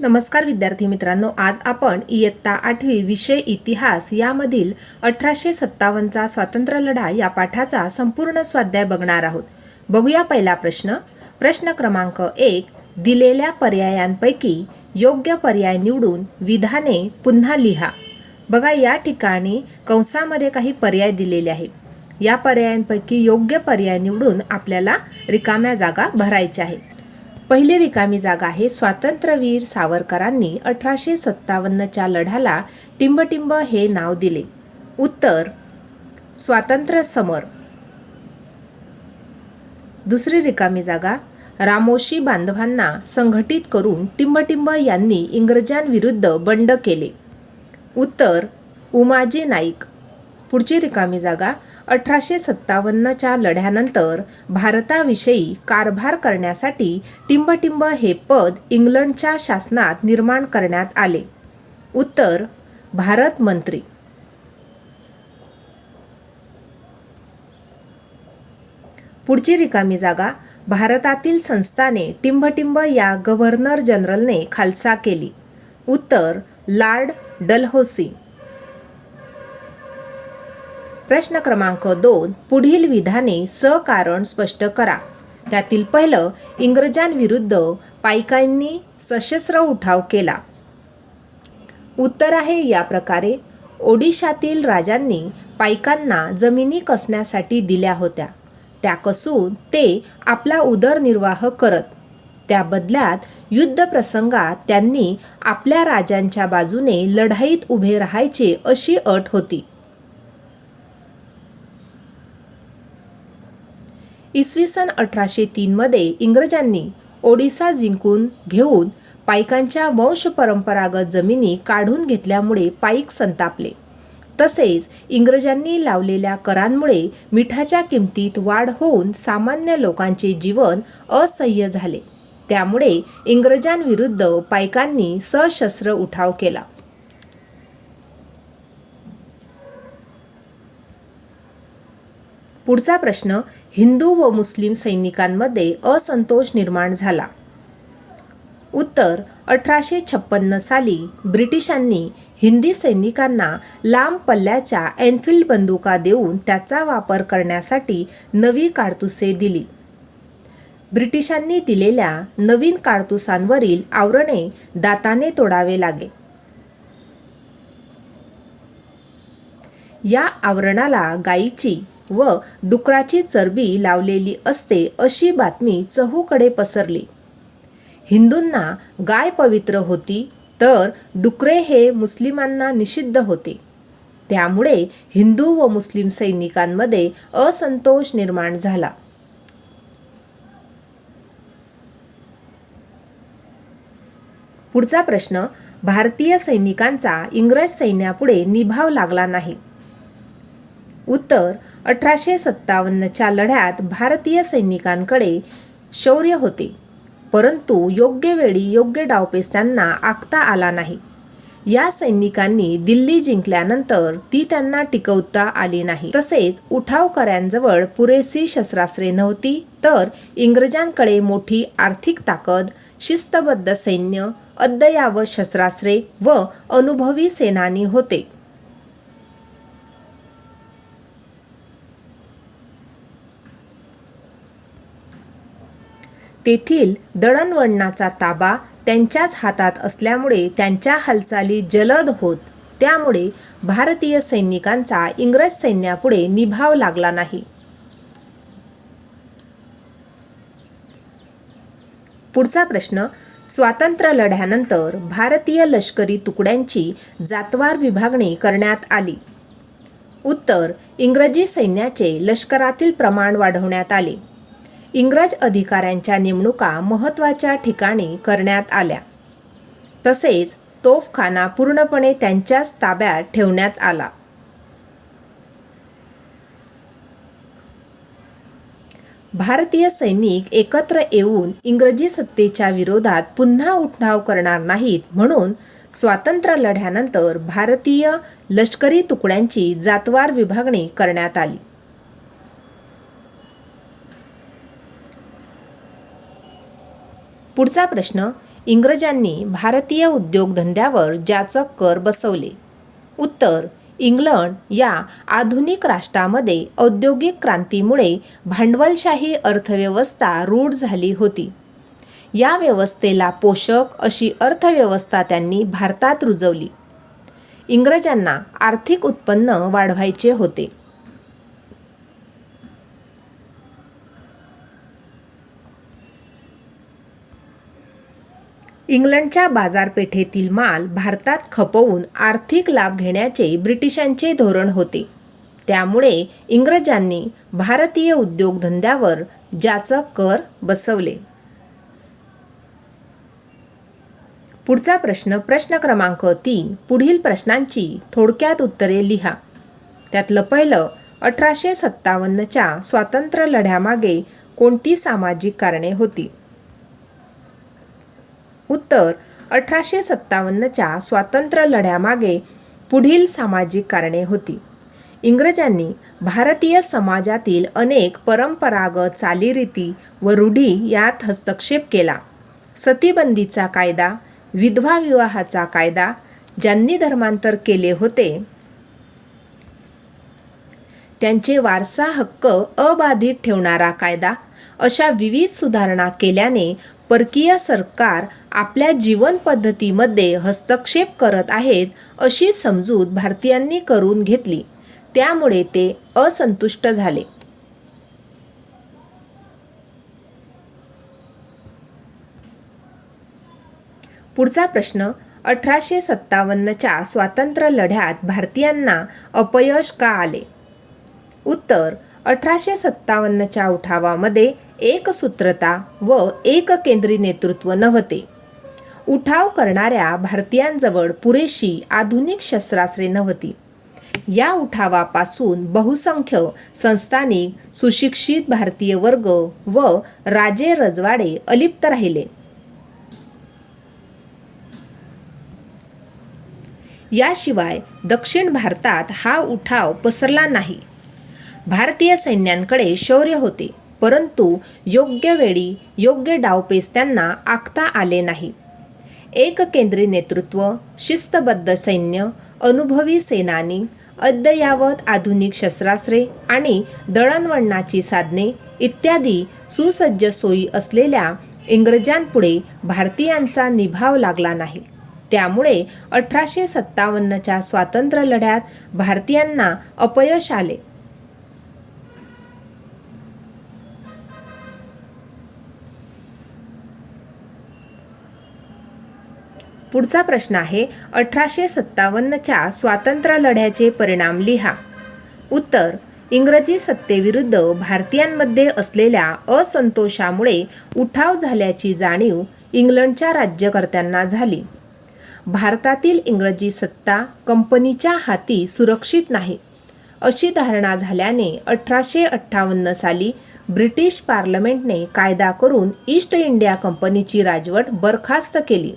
नमस्कार विद्यार्थी मित्रांनो आज आपण इयत्ता आठवी विषय इतिहास यामधील अठराशे सत्तावन्नचा स्वातंत्र्य लढा या पाठाचा संपूर्ण स्वाध्याय बघणार आहोत. बघूया पहिला प्रश्न. प्रश्न क्रमांक एक दिलेल्या पर्यायांपैकी योग्य पर्याय निवडून विधाने पुन्हा लिहा. बघा या ठिकाणी कंसामध्ये काही पर्याय दिलेले आहेत. या पर्यायांपैकी योग्य पर्याय निवडून आपल्याला रिकाम्या जागा भरायच्या आहेत. पहिली रिकामी जागा आहे स्वातंत्र्यवीर सावरकरांनी अठराशे सत्तावन्नच्या लढ्याला टिंबटिंब हे नाव दिले. उत्तर स्वातंत्र्य समर. दुसरी रिकामी जागा रामोशी बांधवांना संघटित करून टिंबटिंब यांनी इंग्रजांविरुद्ध बंड केले. उत्तर उमाजी नाईक. पुढची रिकामी जागा अठराशे सत्तावन्नच्या लढ्यानंतर भारताविषयी कारभार करण्यासाठी टिंबटिंब हे पद इंग्लंडच्या शासनात निर्माण करण्यात आले. उत्तर भारत मंत्री. पुढची रिकामी जागा भारतातील संस्थाने टिंबटिंब या गव्हर्नर जनरलने खालसा केली. उत्तर लार्ड डलहोसी. प्रश्न क्रमांक दोन पुढील विधाने सकारण स्पष्ट करा. त्यातील पहिलं इंग्रजांविरुद्ध पायकांनी सशस्त्र उठाव केला. उत्तर आहे या प्रकारे ओडिशातील राजांनी पायकांना जमिनी कसण्यासाठी दिल्या होत्या. त्या कसून ते आपला उदरनिर्वाह करत. त्या बदल्यात युद्धप्रसंगात त्यांनी आपल्या राजांच्या बाजूने लढाईत उभे राहायचे अशी अट होती. इसवी सन अठराशे तीनमध्ये इंग्रजांनी ओडिसा जिंकून घेऊन पायकांच्या वंश परंपरागत जमिनी काढून घेतल्यामुळे पाईक संतापले. तसेच इंग्रजांनी लावलेल्या करांमुळे मिठाच्या किमतीत वाढ होऊन सामान्य लोकांचे जीवन असह्य झाले. त्यामुळे इंग्रजांविरुद्ध पायकांनी सशस्त्र उठाव केला. पुढचा प्रश्न हिंदू व मुस्लिम सैनिकांमध्ये असंतोष निर्माण झाला. उत्तर अठराशे छप्पन्न साली ब्रिटिशांनी हिंदी सैनिकांना लांब पल्ल्याच्या एनफिल्ड बंदुका देऊन त्याचा वापर करण्यासाठी नवी काडतुसे दिली. ब्रिटिशांनी दिलेल्या नवीन काडतुसांवरील आवरणे दाताने तोडावे लागे. या आवरणाला गायीची व डुकराची चरबी लावलेली असते अशी बातमी चहूकडे पसरली. हिंदूंना गाय पवित्र होती तर डुकरे हे मुस्लिमांना निषिद्ध होते. त्यामुळे हिंदू व मुस्लिम सैनिकांमध्ये असंतोष निर्माण झाला. पुढचा प्रश्न भारतीय सैनिकांचा इंग्रज सैन्यापुढे निभाव लागला नाही. उत्तर अठराशे सत्तावन्नच्या लढ्यात भारतीय सैनिकांकडे शौर्य होते. परंतु योग्य वेळी योग्य डावपेच त्यांना आखता आला नाही. या सैनिकांनी दिल्ली जिंकल्यानंतर ती त्यांना टिकवता आली नाही. तसेच उठावकऱ्यांजवळ पुरेशी शस्त्रास्त्रे नव्हती तर इंग्रजांकडे मोठी आर्थिक ताकद शिस्तबद्ध सैन्य अद्ययावत शस्त्रास्त्रे व अनुभवी सेनानी होते. तेथील दळणवळणाचा ताबा त्यांच्याच हातात असल्यामुळे त्यांच्या हालचाली जलद होत त्यामुळे भारतीय सैनिकांचा इंग्रज सैन्यापुढे निभाव लागला नाही. पुढचा प्रश्न स्वातंत्र्य लढ्यानंतर भारतीय लष्करी तुकड्यांची जातवार विभागणी करण्यात आली. उत्तर इंग्रजी सैन्याचे लष्करातील प्रमाण वाढवण्यात आले. इंग्रज अधिकाऱ्यांच्या नेमणुका महत्त्वाच्या ठिकाणी करण्यात आल्या. तसेच तोफखाना पूर्णपणे त्यांच्याच ताब्यात ठेवण्यात आला. भारतीय सैनिक एकत्र येऊन इंग्रजी सत्तेच्या विरोधात पुन्हा उठाव करणार नाहीत म्हणून स्वातंत्र्य लढ्यानंतर भारतीय लष्करी तुकड्यांची जातवार विभागणी करण्यात आली. पुढचा प्रश्न इंग्रजांनी भारतीय उद्योगधंद्यावर जाचक कर बसवले. उत्तर इंग्लंड या आधुनिक राष्ट्रामध्ये औद्योगिक क्रांतीमुळे भांडवलशाही अर्थव्यवस्था रूढ झाली होती. या व्यवस्थेला पोषक अशी अर्थव्यवस्था त्यांनी भारतात रुजवली. इंग्रजांना आर्थिक उत्पन्न वाढवायचे होते. इंग्लंडच्या बाजारपेठेतील माल भारतात खपवून आर्थिक लाभ घेण्याचे ब्रिटिशांचे धोरण होते. त्यामुळे इंग्रजांनी भारतीय उद्योगधंद्यावर ज्याचं कर बसवले. पुढचा प्रश्न प्रश्न क्रमांक तीन पुढील प्रश्नांची थोडक्यात उत्तरे लिहा. त्यातलं पहिलं अठराशे सत्तावन्नच्या स्वातंत्र्य लढ्यामागे कोणती सामाजिक कारणे होती? उत्तर अठराशे सत्तावन्नच्या स्वातंत्र्य लढ्यामागे पुढील सामाजिक कारणे होती. इंग्रजांनी भारतीय समाजातील अनेक परंपरागत चालीरीती व रूढी यात हस्तक्षेप केला. सतीबंदीचा कायदा विधवा विवाहाचा कायदा ज्यांनी धर्मांतर केले होते त्यांचे वारसा हक्क अबाधित ठेवणारा कायदा अशा विविध सुधारणा केल्याने परकीय सरकार आपल्या जीवन पद्धतीमध्ये हस्तक्षेप करत आहेत अशी समजूत भारतीयांनी करून घेतली. त्यामुळे ते असंतुष्ट झाले. पुढचा प्रश्न अठराशे सत्तावन्नच्या स्वातंत्र्य लढ्यात भारतीयांना अपयश का आले? उत्तर अठराशे सत्तावन्नच्या उठावामध्ये एकसूत्रता व एककेंद्री नेतृत्व नव्हते. उठाव करणाऱ्या भारतीयांजवळ पुरेशी आधुनिक शस्त्रास्त्रे नव्हती. या उठावापासून बहुसंख्य संस्थानिक सुशिक्षित भारतीय वर्ग व राजे रजवाडे अलिप्त राहिले. याशिवाय दक्षिण भारतात हा उठाव पसरला नाही. भारतीय सैन्यांकडे शौर्य होते. परंतु योग्य वेळी योग्य डावपेच त्यांना आखता आले नाही. एककेंद्री नेतृत्व शिस्तबद्ध सैन्य अनुभवी सेनानी अद्ययावत आधुनिक शस्त्रास्त्रे आणि दळणवळणाची साधने इत्यादी सुसज्ज सोयी असलेल्या इंग्रजांपुढे भारतीयांचा निभाव लागला नाही. त्यामुळे अठराशे सत्तावन्नच्या स्वातंत्र्य लढ्यात भारतीयांना अपयश आले. पुढचा प्रश्न आहे अठराशे सत्तावन्नच्या स्वातंत्र्य लढ्याचे परिणाम लिहा. उत्तर इंग्रजी सत्तेविरुद्ध भारतीयांमध्ये असलेल्या असंतोषामुळे उठाव झाल्याची जाणीव इंग्लंडच्या राज्यकर्त्यांना झाली. भारतातील इंग्रजी सत्ता कंपनीच्या हाती सुरक्षित नाही. अशी धारणा झाल्याने अठराशे अठ्ठावन्न साली ब्रिटिश पार्लमेंटने कायदा करून ईस्ट इंडिया कंपनीची राजवट बरखास्त केली.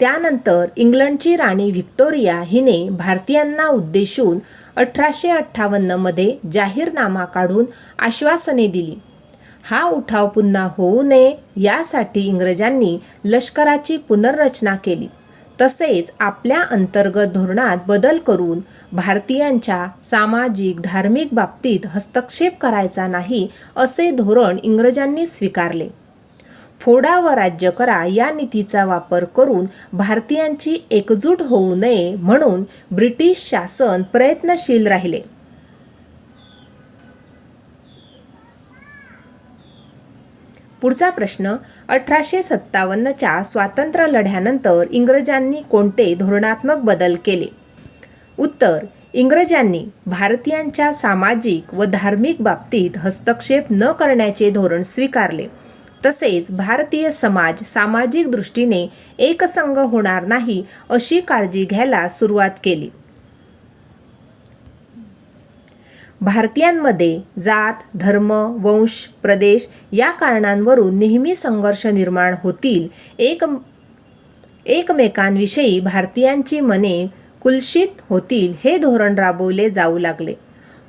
त्यानंतर इंग्लंडची राणी व्हिक्टोरिया हिने भारतीयांना उद्देशून अठराशे अठ्ठावन्नमध्ये जाहीरनामा काढून आश्वासने दिली. हा उठाव पुन्हा होऊ नये यासाठी इंग्रजांनी लष्कराची पुनर्रचना केली. तसेच आपल्या अंतर्गत धोरणात बदल करून भारतीयांच्या सामाजिक धार्मिक बाबतीत हस्तक्षेप करायचा नाही असे धोरण इंग्रजांनी स्वीकारले. फोडा व राज्य करा या नीतीचा वापर करून भारतीयांची एकजूट होऊ नये म्हणून ब्रिटिश शासन प्रयत्नशील राहिले. पुढचा प्रश्न अठराशे सत्तावन्नच्या स्वातंत्र्य लढ्यानंतर इंग्रजांनी कोणते धोरणात्मक बदल केले? उत्तर इंग्रजांनी भारतीयांच्या सामाजिक व धार्मिक बाबतीत हस्तक्षेप न करण्याचे धोरण स्वीकारले. तसेच भारतीय समाज सामाजिक दृष्टीने एकसंघ होणार नाही अशी काळजी घ्यायला सुरुवात केली. भारतीयांमध्ये जात धर्म वंश प्रदेश या कारणांवरून नेहमी संघर्ष निर्माण होतील. एक एकमेकांविषयी भारतीयांची मने कुलषित होतील हे धोरण राबवले जाऊ लागले.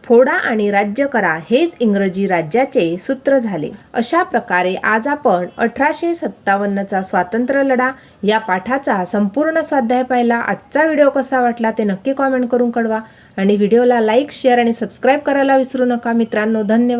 फोडा आणि राज्य करा हेच इंग्रजी राज्याचे सूत्र झाले. अशा प्रकारे आज आपण अठराशे सत्तावन्नचा स्वातंत्र्य लढा या पाठाचा संपूर्ण स्वाध्याय पाहिला. आजचा व्हिडिओ कसा वाटला ते नक्की कॉमेंट करून कळवा. आणि व्हिडिओला लाईक शेअर आणि सबस्क्राईब करायला विसरू नका. मित्रांनो धन्यवाद.